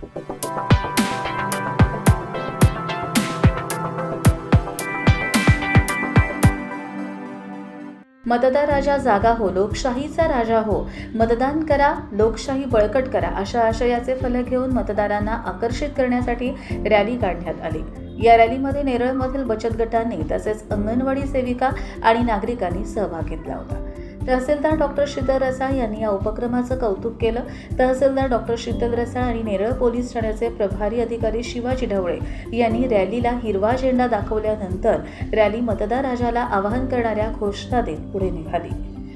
मतदार राजा जागा हो लोकशाहीचा राजा हो. मतदान करा लोकशाही बळकट करा अशा आशयाचे फलक घेऊन मतदारांना आकर्षित करण्यासाठी रॅली काढण्यात आली. या रॅलीमध्ये नेरळमधील बचत गटांनी तसेच अंगणवाडी सेविका आणि नागरिकांनी सहभाग घेतला होता. तहसीलदार डॉक्टर शीतल रसाळ यांनी या उपक्रमाचं कौतुक केलं. तहसीलदार डॉक्टर शीतल रसाळ आणि नेरळ पोलीस ठाण्याचे प्रभारी अधिकारी शिवाजी ढवळे यांनी रॅलीला हिरवा झेंडा दाखवल्यानंतर रॅली मतदार राजाला आवाहन करणाऱ्या घोषणा देत पुढे निघाली.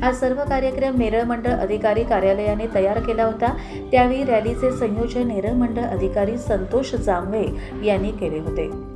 हा सर्व कार्यक्रम नेरळ मंडळ अधिकारी कार्यालयाने तयार केला होता. त्यावेळी रॅलीचे संयोजन नेरळ मंडळ अधिकारी संतोष जांभळे यांनी केले होते.